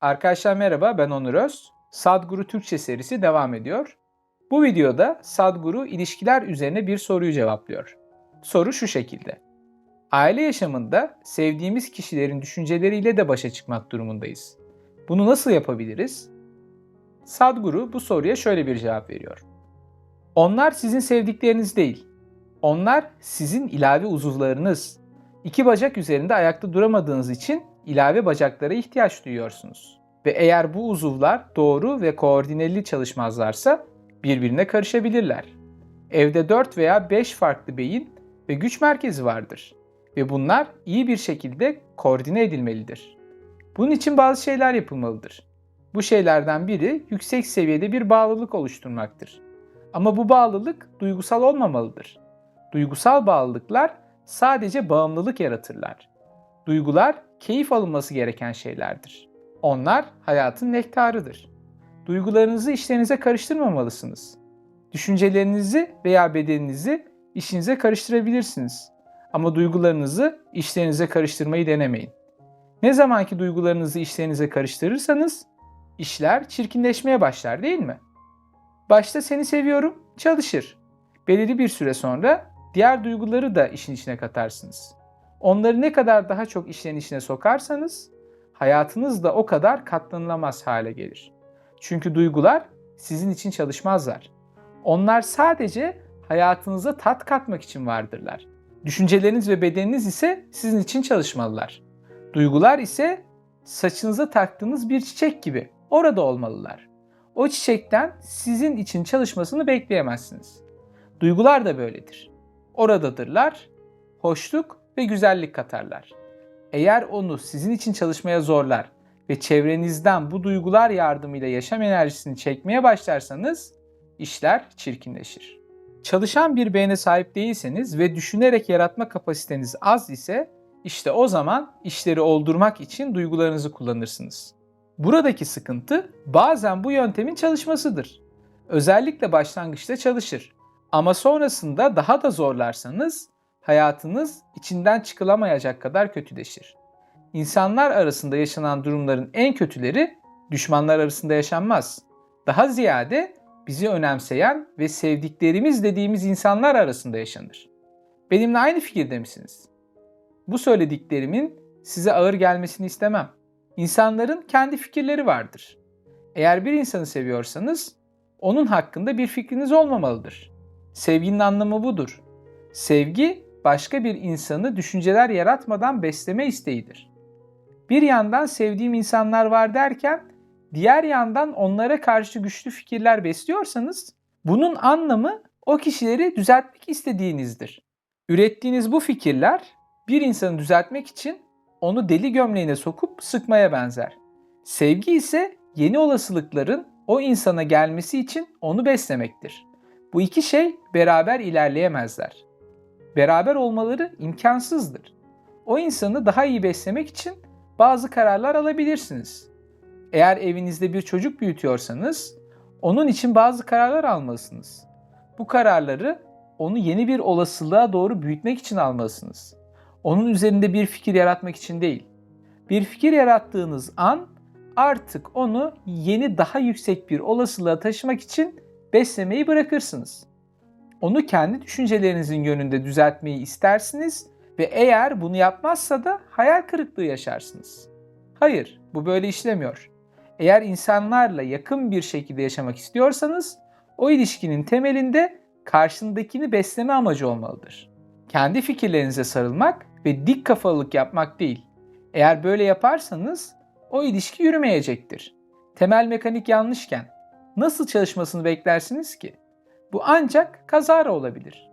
Arkadaşlar merhaba ben Onur Öz. Sadguru Türkçe serisi devam ediyor. Bu videoda Sadguru ilişkiler üzerine bir soruyu cevaplıyor. Soru şu şekilde. Aile yaşamında sevdiğimiz kişilerin düşünceleriyle de başa çıkmak durumundayız. Bunu nasıl yapabiliriz? Sadguru bu soruya şöyle bir cevap veriyor. Onlar sizin sevdikleriniz değil. Onlar sizin ilave uzuvlarınız. İki bacak üzerinde ayakta duramadığınız için ilave bacaklara ihtiyaç duyuyorsunuz. Ve eğer bu uzuvlar doğru ve koordineli çalışmazlarsa birbirine karışabilirler. Evde 4 veya 5 farklı beyin ve güç merkezi vardır ve bunlar iyi bir şekilde koordine edilmelidir. Bunun için bazı şeyler yapılmalıdır. Bu şeylerden biri yüksek seviyede bir bağlılık oluşturmaktır. Ama bu bağlılık duygusal olmamalıdır. Duygusal bağlılıklar sadece bağımlılık yaratırlar. Duygular keyif alınması gereken şeylerdir. Onlar hayatın nektarıdır. Duygularınızı işlerinize karıştırmamalısınız. Düşüncelerinizi veya bedeninizi işinize karıştırabilirsiniz. Ama duygularınızı işlerinize karıştırmayı denemeyin. Ne zamanki duygularınızı işlerinize karıştırırsanız işler çirkinleşmeye başlar değil mi? Başta seni seviyorum çalışır. Belirli bir süre sonra diğer duyguları da işin içine katarsınız. Onları ne kadar daha çok işlerin içine sokarsanız hayatınız da o kadar katlanılamaz hale gelir. Çünkü duygular sizin için çalışmazlar. Onlar sadece hayatınıza tat katmak için vardırlar. Düşünceleriniz ve bedeniniz ise sizin için çalışmalılar. Duygular ise saçınıza taktığınız bir çiçek gibi orada olmalılar. O çiçekten sizin için çalışmasını bekleyemezsiniz. Duygular da böyledir. Oradadırlar, hoşluk ve güzellik katarlar. Eğer onu sizin için çalışmaya zorlar ve çevrenizden bu duygular yardımıyla yaşam enerjisini çekmeye başlarsanız işler çirkinleşir. Çalışan bir beyne sahip değilseniz ve düşünerek yaratma kapasiteniz az ise işte o zaman işleri oldurmak için duygularınızı kullanırsınız. Buradaki sıkıntı bazen bu yöntemin çalışmasıdır. Özellikle başlangıçta çalışır. Ama sonrasında daha da zorlarsanız hayatınız içinden çıkılamayacak kadar kötüleşir. İnsanlar arasında yaşanan durumların en kötüleri düşmanlar arasında yaşanmaz. Daha ziyade bizi önemseyen ve sevdiklerimiz dediğimiz insanlar arasında yaşanır. Benimle aynı fikirde misiniz? Bu söylediklerimin size ağır gelmesini istemem. İnsanların kendi fikirleri vardır. Eğer bir insanı seviyorsanız onun hakkında bir fikriniz olmamalıdır. Sevginin anlamı budur. Sevgi başka bir insanı düşünceler yaratmadan besleme isteğidir. Bir yandan sevdiğim insanlar var derken diğer yandan onlara karşı güçlü fikirler besliyorsanız bunun anlamı o kişileri düzeltmek istediğinizdir. Ürettiğiniz bu fikirler bir insanı düzeltmek için onu deli gömleğine sokup sıkmaya benzer. Sevgi ise yeni olasılıkların o insana gelmesi için onu beslemektir. Bu iki şey beraber ilerleyemezler. Beraber olmaları imkansızdır. O insanı daha iyi beslemek için bazı kararlar alabilirsiniz. Eğer evinizde bir çocuk büyütüyorsanız onun için bazı kararlar almalısınız. Bu kararları onu yeni bir olasılığa doğru büyütmek için almalısınız. Onun üzerinde bir fikir yaratmak için değil. Bir fikir yarattığınız an artık onu yeni daha yüksek bir olasılığa taşımak için beslemeyi bırakırsınız. Onu kendi düşüncelerinizin yönünde düzeltmeyi istersiniz ve eğer bunu yapmazsa da hayal kırıklığı yaşarsınız. Hayır, bu böyle işlemiyor. Eğer insanlarla yakın bir şekilde yaşamak istiyorsanız o ilişkinin temelinde karşındakini besleme amacı olmalıdır. Kendi fikirlerinize sarılmak ve dik kafalılık yapmak değil. Eğer böyle yaparsanız o ilişki yürümeyecektir. Temel mekanik yanlışken nasıl çalışmasını beklersiniz ki? Bu ancak kazara olabilir.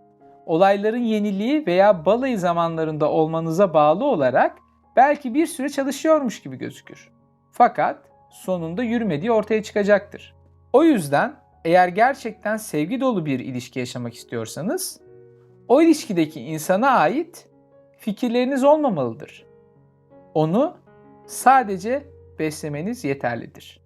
Olayların yeniliği veya balayı zamanlarında olmanıza bağlı olarak belki bir süre çalışıyormuş gibi gözükür. Fakat sonunda yürümediği ortaya çıkacaktır. O yüzden eğer gerçekten sevgi dolu bir ilişki yaşamak istiyorsanız o ilişkideki insana ait fikirleriniz olmamalıdır. Onu sadece beslemeniz yeterlidir.